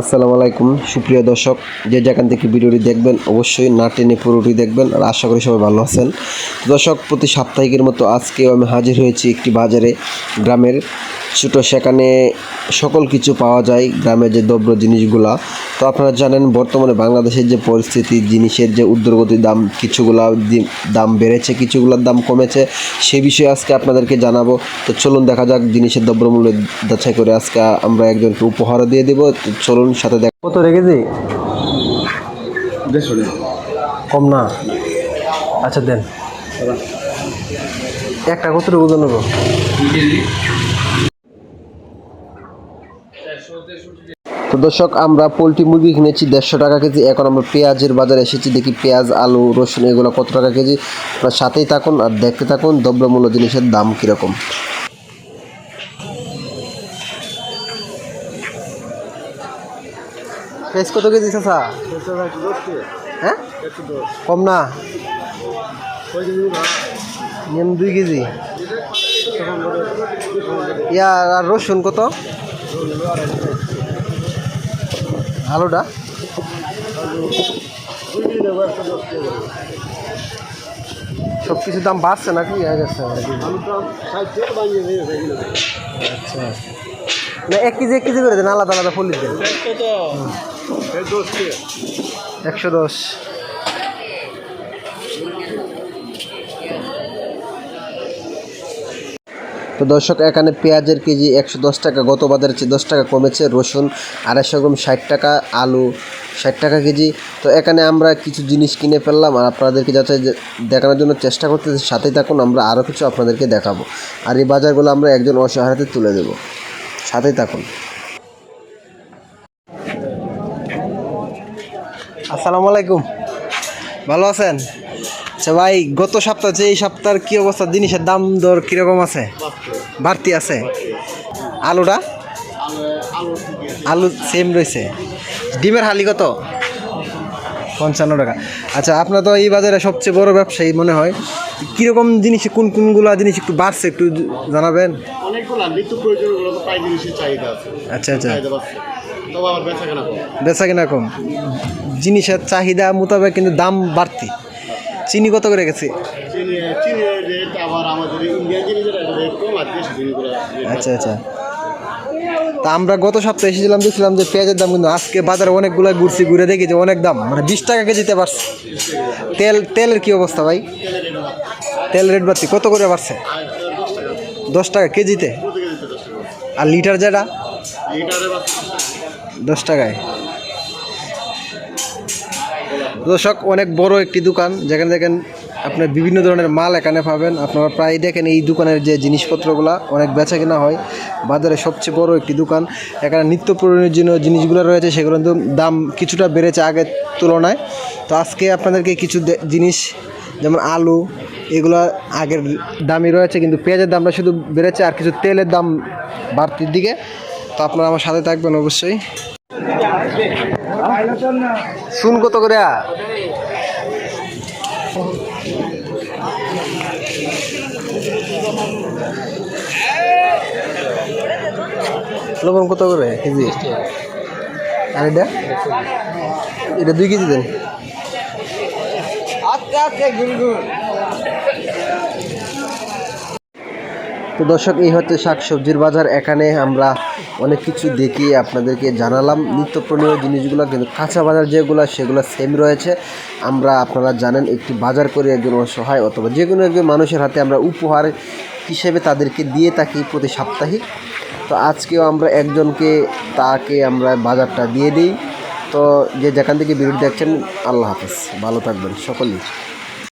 আসসালামু আলাইকুম। সুপ্রিয় দর্শক, যে যেখান থেকে ভিডিওটি দেখবেন, অবশ্যই না টেনে পুরোটি দেখবেন, আর আশা করি সবাই ভালো আছেন। দর্শক, প্রতি সাপ্তাহিকের মতো আজকেও আমি হাজির হয়েছি একটি বাজারে, গ্রামের ছোটো সেখানে সকল কিছু পাওয়া যায় গ্রামের যে দ্রব্য জিনিসগুলা। তো আপনারা জানেন বর্তমানে বাংলাদেশের যে পরিস্থিতি জিনিসের যে ঊর্ধ্বগতির দাম কিছুগুলা দি- দাম বেড়েছে কিছুগুলোর দাম কমেছে। সে বিষয়ে আজকে আপনাদেরকে জানাব। তো চলুন দেখা যাক জিনিসের দ্রব্যমূল্য যাচাই করে আজকে আমরা একজনকে উপহারও দিয়ে দেবো। তো চলুন সাথে দেখ কত রেখেছি? কম না। আচ্ছা দেন। একটা কত ওজন নেব? তো দর্শক, আমরা পোলট্রি মুরগি কিনেছি দেড়শো টাকা কেজি। এখন আমরা পেঁয়াজের বাজারে এসেছি, দেখি পেঁয়াজ, আলু, রসুন, এগুলো কত টাকা কেজি। আপনার সাথেই থাকুন আর দেখতে থাকুন দ্রব্যমূল্য জিনিসের দাম কীরকম। পেঁয়াজ কত কেজি হ্যাঁ? কম না। দুই কেজি। আর রসুন কত? আলুটা সব কিছুর দাম বাড়ছে নাকি? হয়ে গেছে আচ্ছা। না এক কেজি এক কেজি করে দেন আলাদা আলাদা ফুল দেন। একশো দশ। তো দর্শক, এখানে পেঁয়াজের কেজি একশো দশ টাকা গত বাজারের চেয়ে দশ টাকা কমেছে। রসুন আড়াইশো গ্রাম ষাট টাকা, আলু ষাট টাকা কেজি। তো এখানে আমরা কিছু জিনিস কিনে ফেললাম আর আপনাদেরকে যাতে দেখানোর জন্য চেষ্টা করতেছি। সাথেই থাকুন, আমরা আরও কিছু আপনাদেরকে দেখাবো। আর এই বাজারগুলো আমরা একজন অসহায়তে তুলে দেবো। সাথেই থাকুন। আসসালামু আলাইকুম। ভালো আছেন? আচ্ছা ভাই গত সপ্তাহ যে এই সপ্তাহের কি অবস্থা? জিনিসের দাম দর কীরকম আছে? বাড়তি আছে? আলুটা? আলু সেম রয়েছে। ডিমের হালি কত? পঞ্চান্ন টাকা। আচ্ছা আপনার তো এই বাজারে সবচেয়ে বড় ব্যবসায়ী মনে হয়। কীরকম জিনিস কোন কোনগুলো জিনিস একটু বাড়ছে একটু জানাবেন? আচ্ছা আচ্ছা। বেচা কিনা কম। জিনিসের চাহিদা মোতাবেক কিন্তু দাম বাড়তি। চিনি কত করে গেছে? আচ্ছা আচ্ছা। তা আমরা গত সপ্তাহে এসেছিলাম দেখছিলাম যে পেঁয়াজের দাম কিন্তু আজকে বাজারে অনেকগুলো ঘুরছি ঘুরে দেখি যে অনেক দাম। মানে বিশ টাকা কেজিতে বাড়ছে। তেল তেলের কি অবস্থা ভাই? তেল রেট বাড়তি কত করে বাড়ছে? দশ টাকা কেজিতে? আর লিটার যেটা? দশ টাকায়। দর্শক, অনেক বড় একটি দোকান। যেখানে দেখেন আপনার বিভিন্ন ধরনের মাল এখানে পাবেন। আপনারা প্রায় দেখেন এই দোকানের যে জিনিসপত্রগুলো অনেক বেচা কেনা হয়। বাজারে সবচেয়ে বড় একটি দোকান। এখানে নিত্য প্রয়োজনীয় জিনিসগুলো রয়েছে, সেগুলো কিন্তু দাম কিছুটা বেড়েছে আগের তুলনায়। তো আজকে আপনাদেরকে কিছু জিনিস, যেমন আলু, এগুলো আগের দামই রয়েছে, কিন্তু পেঁয়াজের দামটা শুধু বেড়েছে আর কিছু তেলের দাম বাড়তির দিকে। তো আপনারা আমার সাথে থাকবেন অবশ্যই। শুন কত করে? লবণ কত করে কেজি? আর এটা? এটা দুই কেজি দেন। তো দর্শক এই হচ্ছে শাক সবজির বাজার। এখানে আমরা অনেক কিছু দেখিয়ে আপনাদেরকে জানালাম। নিত্য প্রণীয় জিনিসগুলো কিন্তু কাঁচা বাজার যেগুলো, সেগুলো সেম রয়েছে। আমরা, আপনারা জানেন, একটি বাজার করে একজন অসহায় অথবা যে কোনো একজন মানুষের হাতে আমরা উপহার হিসেবে তাদেরকে দিয়ে থাকি প্রতি সাপ্তাহিক। তো আজকেও আমরা একজনকে, তাকে আমরা বাজারটা দিয়ে দিই। তো যে যেখান থেকে ভিডিও দেখছেন, আল্লাহ হাফিজ। ভালো থাকবেন সকলেই।